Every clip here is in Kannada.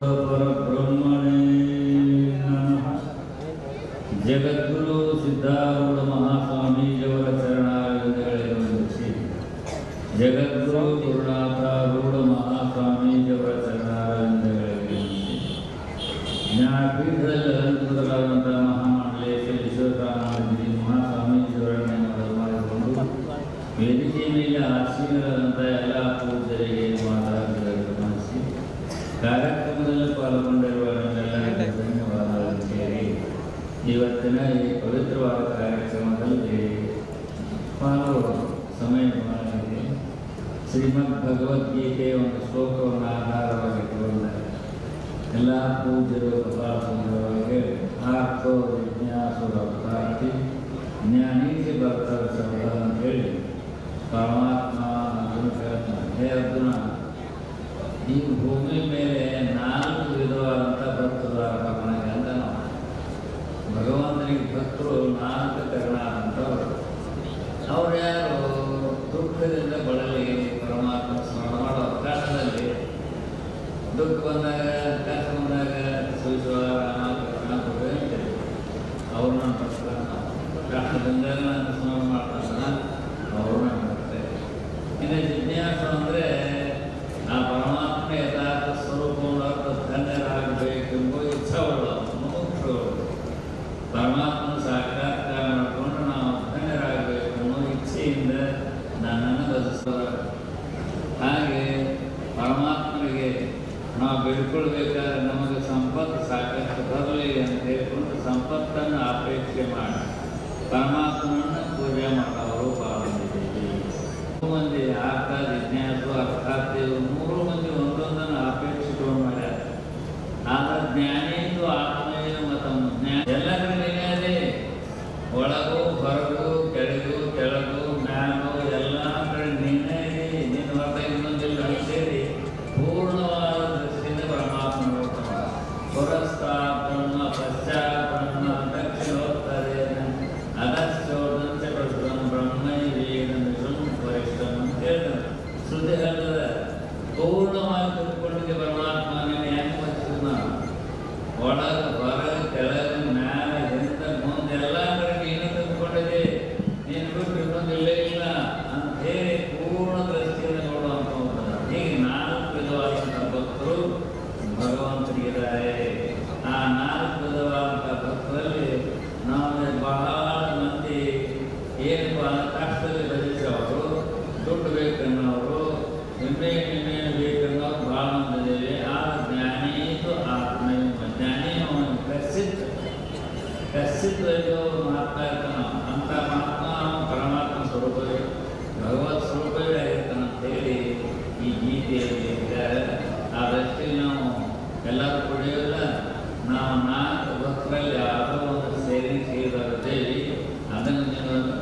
ಪರಬ್ರಹ್ಮಣೇ ನಮಃ ಜಗದ್ಗುರು ಸಿದ್ಧಾರೂಢ ಮಹಾಸ್ವಾಮೀಜಿಯವರ ಚರಣಾರವಿಂದಗಳಿಗೆ ವಂದಿಸಿ ಜಗದ್ಗುರು ಗುರುನಾಥಾರೂಢ ಮಹಾಸ್ವಾಮೀಜಿಯವರ ಚರಣಾರವಿಂದಗಳಿಗೆ ವಂದಿಸಿ ಜ್ಞಾನಪೀಠದಲ್ಲಿ ಅಲಂಕೃತರಾದಂಥ ಮಹಾಮಂಡಲೇಶ ವಿಶ್ವಕಾಮಾನಂದಿ ಮಹಾಸ್ವಾಮೀಜಿಯವರನ್ನು ಮೊದಲು ಮಾಡಿಕೊಂಡು ವೇದಿಕೆ ಮೇಲೆ ಆಸೀನರಾದಂಥ ಎಲ್ಲ ಪೂಜರಿಗೆ ಮಾತಾಡಿದರಿಗೆ ಗಮನಿಸಿ ಕಾರ್ಯಕ್ರಮದಲ್ಲಿ ಪಾಲ್ಗೊಂಡಿರುವ ನಮ್ಮೆಲ್ಲರಿಗೂ ಧನ್ಯವಾದಗಳನ್ನು ಸೇರಿ ಇವತ್ತಿನ ಈ ಪವಿತ್ರವಾದ ಕಾರ್ಯಕ್ರಮದಲ್ಲಿ ಪಾಲ್ಗೊಳ್ಳುವ ಸಮಯ ಮಾಡಿದೆ ಶ್ರೀಮದ್ ಭಗವದ್ಗೀತೆಯ ಒಂದು ಶ್ಲೋಕವನ್ನು ಆಧಾರವಾಗಿಟ್ಟುಕೊಂಡು ಎಲ್ಲ ಪೂಜ್ಯರು ಕಪಾಲಸಂದ್ರವಾಗಿ ಆರ್ಥೋ ಜಿಜ್ಞಾಸು ಭಕ್ತಾರ್ಥಿ ಜ್ಞಾನೀಸಿ ಭಕ್ತರ ಸೌಧ ಅಂತೇಳಿ ಪರಮಾತ್ಮ ಅರ್ಜುನ ಹೇಳ್ತಾನೆ ಹೇ ಅರ್ಜುನ ಈ ಭೂಮಿ ಮೇಲೆ ನಾಲ್ಕು ವಿಧವಾದಂಥ ಭಕ್ತರಾದ ನನಗೆ ಅಂತ ನಾವು ಭಗವಂತನಿಗೆ ಭಕ್ತರು ನಾಲ್ಕು ತೆರನಾದಂಥವ್ರು ಅವ್ರು ಯಾರು? ದುಃಖದಿಂದ ಬಳಲಿ ಪರಮಾತ್ಮ ಸ್ಮರಣ ಮಾಡೋ ಅವಕಾಶದಲ್ಲಿ. ದುಃಖ ಬಂದಾಗ ಕಷ್ಟ ಬಂದಾಗ ಸುಯಿಸುವ ರಾಮ ಕೃಷ್ಣ ಅಂತೇಳಿ ಅವ್ರು ನನ್ನ ಭಕ್ತರ ಕಷ್ಟದಿಂದ ಸ್ಮರಣ ಮಾಡ್ತಾರಲ್ಲ ಅವರು ನನ್ನ ಭಕ್ತರೆ ಇನ್ನು ಜಿಜ್ಞಾಸ ಅಂದರೆ ನಾವು ಬೇಡ್ಕೊಳ್ಬೇಕಾದ್ರೆ ನಮಗೆ ಸಂಪತ್ತು ಸಾಕಷ್ಟು ಬರಲಿ ಅಂತ ಹೇಳ್ಕೊಂಡು ಸಂಪತ್ತನ್ನು ಅಪೇಕ್ಷೆ ಮಾಡಿ. ಪರಮಾತ್ಮನನ್ನು ಪೂಜೆ ಮಾಡೋರು ಪಾಲ್ಗೊಂಡಿದ್ದೀವಿ ಮಂದಿ ಆರ್ಥ ಪೂರ್ಣವಾಗಿ ತಿಳ್ಕೊಂಡಿದ್ದೆ ಪರಮಾತ್ಮ ನೀನು ಹೆಂಗೆ ಬಚ್ಚಿದ್ ನಾನು ಒಳಗೆ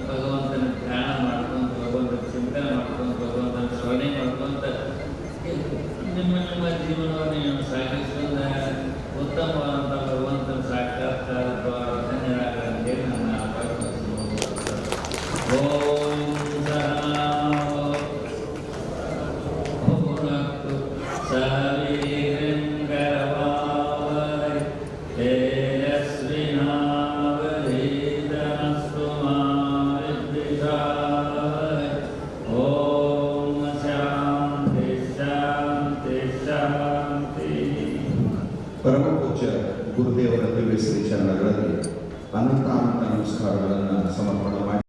ಭಗವಂತನ ಧ್ಯಾನ ಮಾಡ್ಕೊಂಡು ಭಗವಂತನ ಚಿಂತನೆ ಮಾಡ್ಕೊಂಡು ಭಗವಂತನ ಸ್ಮರಣೆ ಮಾಡ್ಕೊಂತ ನಿಮ್ಮ ನಿಮ್ಮ ಜೀವನವನ್ನು ನೀವು ಸಾಗಿಸುವುದ ಉತ್ತಮವಾದಂಥ ಭಗವಂತನ ಸಾಕ್ಷಾತ್ಕಾರ ಧನ್ಯರಾಗ ಧನ್ಯರಾಗಲಿ ನನ್ನ ಓಂ ಪರಮಪೂಜ್ಯ ಗುರುದೇವರ ದಿವ್ಯ ಶ್ರೀ ಚರಣಗಳಲ್ಲಿ ಅನಂತ ಅನಂತ ನಮಸ್ಕಾರಗಳನ್ನು ಸಮರ್ಪಣೆ ಮಾಡಿ.